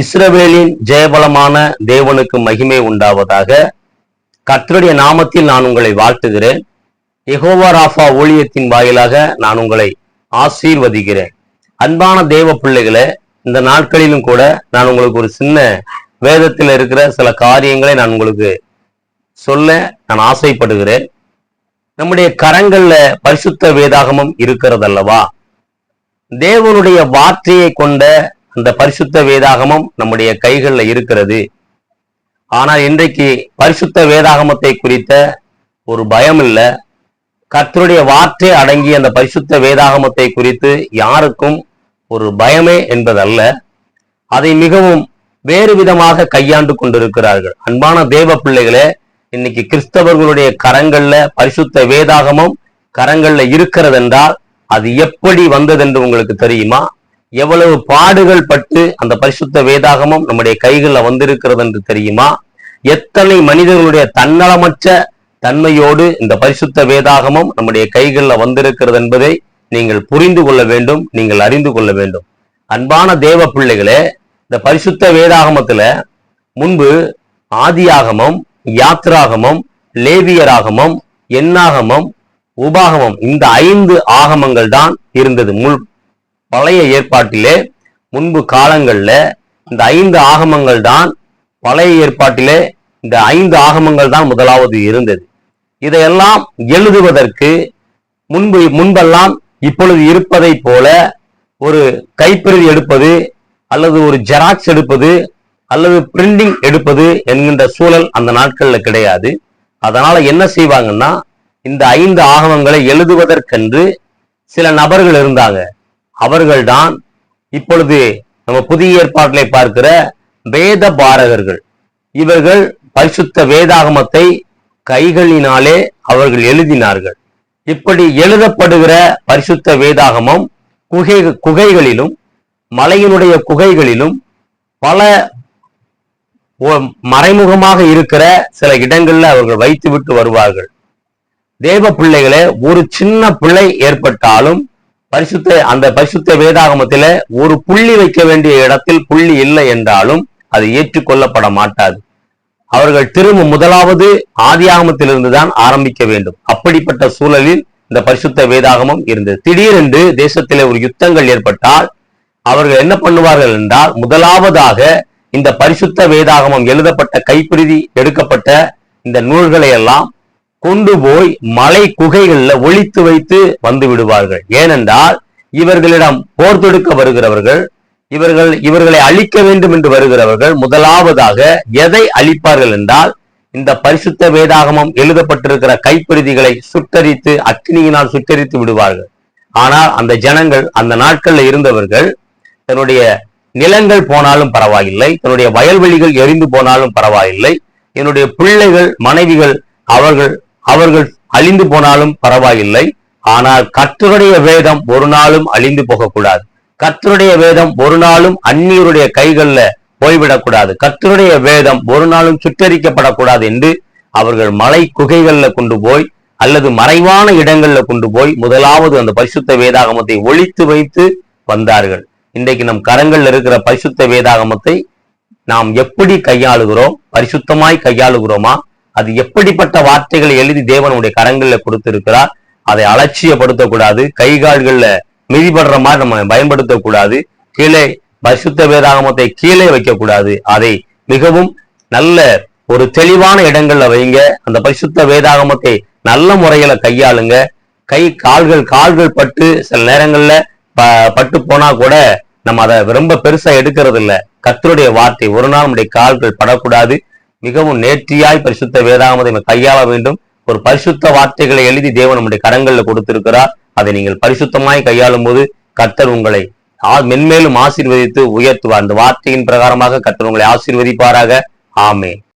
இஸ்ரவேலின் ஜெயபலமான தேவனுக்கு மகிமை உண்டாவதாக கத்தருடைய நாமத்தில் நான் உங்களை வாழ்த்துகிறேன். எகோவா ராஃபா ஊழியத்தின் வாயிலாக நான் உங்களை ஆசீர்வதிக்கிறேன். அன்பான தேவ பிள்ளைகளை இந்த நாட்களிலும் கூட நான் உங்களுக்கு ஒரு சின்ன வேதத்தில் இருக்கிற சில காரியங்களை நான் உங்களுக்கு சொல்ல நான் ஆசைப்படுகிறேன். நம்முடைய கரங்கள்ல பரிசுத்த வேதாகமம் இருக்கிறதல்லவா? தேவனுடைய வார்த்தையை கொண்ட அந்த பரிசுத்த வேதாகமம் நம்முடைய கைகளில் இருக்கிறது. ஆனால் இன்றைக்கு பரிசுத்த வேதாகமத்தை குறித்த ஒரு பயம் இல்ல. கர்த்தருடைய வார்த்தை அடங்கிய அந்த பரிசுத்த வேதாகமத்தை குறித்து யாருக்கும் ஒரு பயமே என்பதல்ல. அதை மிகவும் வேறு விதமாக கையாண்டு கொண்டிருக்கிறார்கள். அன்பான தேவ பிள்ளைகளே இன்னைக்கு கிறிஸ்தவர்களுடைய கரங்கள்ல பரிசுத்த வேதாகமம் கரங்கள்ல இருக்கிறது என்றால் அது எப்படி வந்ததென்று உங்களுக்கு தெரியுமா? எவ்வளவு பாடுகள் பட்டு அந்த பரிசுத்த வேதாகமம் நம்முடைய கைகளில் வந்திருக்கிறது என்று தெரியுமா? எத்தனை மனிதர்களுடைய தன்னலமற்ற தன்மையோடு இந்த பரிசுத்த வேதாகமம் நம்முடைய கைகளில் வந்திருக்கிறது என்பதை நீங்கள் புரிந்து கொள்ள வேண்டும் நீங்கள் அறிந்து கொள்ள வேண்டும். அன்பான தேவ பிள்ளைகளே இந்த பரிசுத்த வேதாகமத்துல முன்பு ஆதியாகமம் யாத்ராகமம் லேவியராகமம் எண்ணாகமம் உபாகமம் இந்த ஐந்து ஆகமங்கள் தான் இருந்தது. முழு பழைய ஏற்பாட்டிலே முன்பு காலங்களில் இந்த ஐந்து ஆகமங்கள் தான் பழைய ஏற்பாட்டிலே இந்த ஐந்து ஆகமங்கள் தான் முதலாவது இருந்தது. இதையெல்லாம் எழுதுவதற்கு முன்பு முன்பெல்லாம் இப்பொழுது இருப்பதை போல ஒரு கைப்பிரதி எடுப்பது அல்லது ஒரு ஜெராக்ஸ் எடுப்பது அல்லது பிரிண்டிங் எடுப்பது என்கின்ற சூழல் அந்த நாட்கள்ல கிடையாது. அதனால என்ன செய்வாங்கன்னா இந்த ஐந்து ஆகமங்களை எழுதுவதற்கென்று சில நபர்கள் இருந்தாங்க. அவர்கள்தான் இப்பொழுது நம்ம புதிய ஏற்பாட்டிலே பார்க்கிற வேத பாரகர்கள். இவர்கள் பரிசுத்த வேதாகமத்தை கைகளினாலே அவர்கள் எழுதினார்கள். இப்படி எழுதப்படுகிற பரிசுத்த வேதாகமம் குகை குகைகளிலும் மலையினுடைய குகைகளிலும் பல மறைமுகமாக இருக்கிற சில இடங்கள்ல அவர்கள் வைத்து விட்டு வருவார்கள். தேவ பிள்ளைகளே ஒரு சின்ன பிள்ளை ஏற்பட்டாலும் பரிசுத்த அந்த பரிசுத்த வேதாகமத்தில ஒரு புள்ளி வைக்க வேண்டிய இடத்தில் புள்ளி இல்லை என்றாலும் அது ஏற்றுக்கொள்ளப்பட மாட்டாது அவர்கள் திரும்ப முதலாவது ஆதியாகமத்திலிருந்து தான் ஆரம்பிக்க வேண்டும். அப்படிப்பட்ட சூழலில் இந்த பரிசுத்த வேதாகமம் இருந்தது. திடீரென்று தேசத்திலே ஒரு யுத்தங்கள் ஏற்பட்டால் அவர்கள் என்ன பண்ணுவார்கள் என்றால் முதலாவதாக இந்த பரிசுத்த வேதாகமம் எழுதப்பட்ட கைப்பிரதி எடுக்கப்பட்ட இந்த நூல்களை எல்லாம் கொண்டு போய் மலை குகைகள்ல ஒழித்து வைத்து வந்து விடுவார்கள். ஏனென்றால் இவர்களிடம் போர் தொடுக்க வருகிறவர்கள் இவர்கள் இவர்களை அழிக்க வேண்டும் என்று வருகிறவர்கள் முதலாவதாக எதை அழிப்பார்கள் என்றால் இந்த பரிசுத்த வேதாகமம் எழுதப்பட்டிருக்கிற கைப்பிரதிகளை சுட்டரித்து அக்னியினால் சுட்டரித்து விடுவார்கள். ஆனால் அந்த ஜனங்கள் அந்த நாட்கள்ல இருந்தவர்கள் தன்னுடைய நிலங்கள் போனாலும் பரவாயில்லை தன்னுடைய வயல்வெளிகள் எரிந்து போனாலும் பரவாயில்லை என்னுடைய பிள்ளைகள் மனைவிகள் அவர்கள் அவர்கள் அழிந்து போனாலும் பரவாயில்லை. ஆனால் கத்தருடைய வேதம் ஒரு நாளும் அழிந்து போகக்கூடாது. கத்தருடைய வேதம் ஒரு நாளும் அந்நியருடைய கைகள்ல போய்விடக்கூடாது. கத்தருடைய வேதம் ஒரு நாளும் சுற்றரிக்கப்படக்கூடாது என்று அவர்கள் மலை குகைகள்ல கொண்டு போய் அல்லது மறைவான இடங்கள்ல கொண்டு போய் முதலாவது அந்த பரிசுத்த வேதாகமத்தை ஒழித்து வைத்து வந்தார்கள். இன்றைக்கு நம் கரங்கள்ல இருக்கிற பரிசுத்த வேதாகமத்தை நாம் எப்படி கையாளுகிறோம்? பரிசுத்தமாய் கையாளுகிறோமா? அது எப்படிப்பட்ட வார்த்தைகளை எழுதி தேவனுடைய கரங்கள்ல கொடுத்திருக்கிறார்? அதை அலட்சியப்படுத்தக்கூடாது. கைகால்கள்ல மிதிபடுற மாதிரி நம்ம பயன்படுத்தக்கூடாது. கீழே பரிசுத்த வேதாகமத்தை கீழே வைக்கக்கூடாது. அதை மிகவும் நல்ல ஒரு தெளிவான இடங்கள்ல வைங்க. அந்த பரிசுத்த வேதாகமத்தை நல்ல முறையில கையாளுங்க. கை கால்கள் கால்கள் பட்டு சில நேரங்கள்ல ப- பட்டு போனா கூட நம்ம அதை ரொம்ப பெருசா எடுக்கிறது இல்லை கத்தருடைய வார்த்தை ஒரு நாள் நம்முடைய கால்கள் படக்கூடாது. மிகவும் நேர்த்தியாய் பரிசுத்த வேதாமதை கையாள வேண்டும். ஒரு பரிசுத்த வார்த்தைகளை எழுதி தேவன் நம்முடைய கரங்கள்ல கொடுத்திருக்கிறார். அதை நீங்கள் பரிசுத்தமாய் கையாளும் போது கர்த்தர் உங்களை மென்மேலும் ஆசீர்வதித்து உயர்த்துவார். அந்த வார்த்தையின் பிரகாரமாக கர்த்தர் உங்களை ஆசீர்வதிப்பாராக. ஆமே